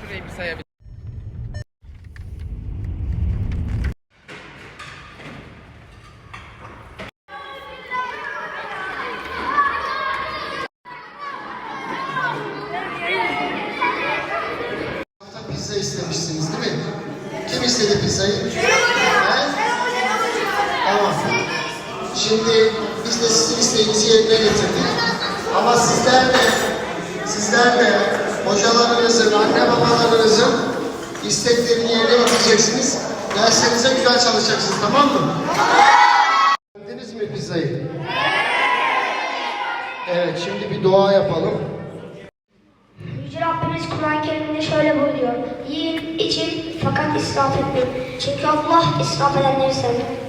Şurayı bir sayabilir. Pizza istemişsiniz değil mi? Kim istedi pizzayı? Ben. Tamam. Şimdi biz de sizin isteğinizi yerine getirdik. Ama sizler de, sizler de hocalarınızın, anne babalarınızın isteklerini yerine getireceksiniz. Derslerinize güzel çalışacaksınız, tamam mı? Yediniz mi pizzayı? Evet, şimdi bir dua yapalım. Yüce Rabbimiz Kur'an-ı Kerim'de şöyle buyuruyor. Yiyin, için fakat israf etmeyin. Çünkü Allah israf edenleri sevmez.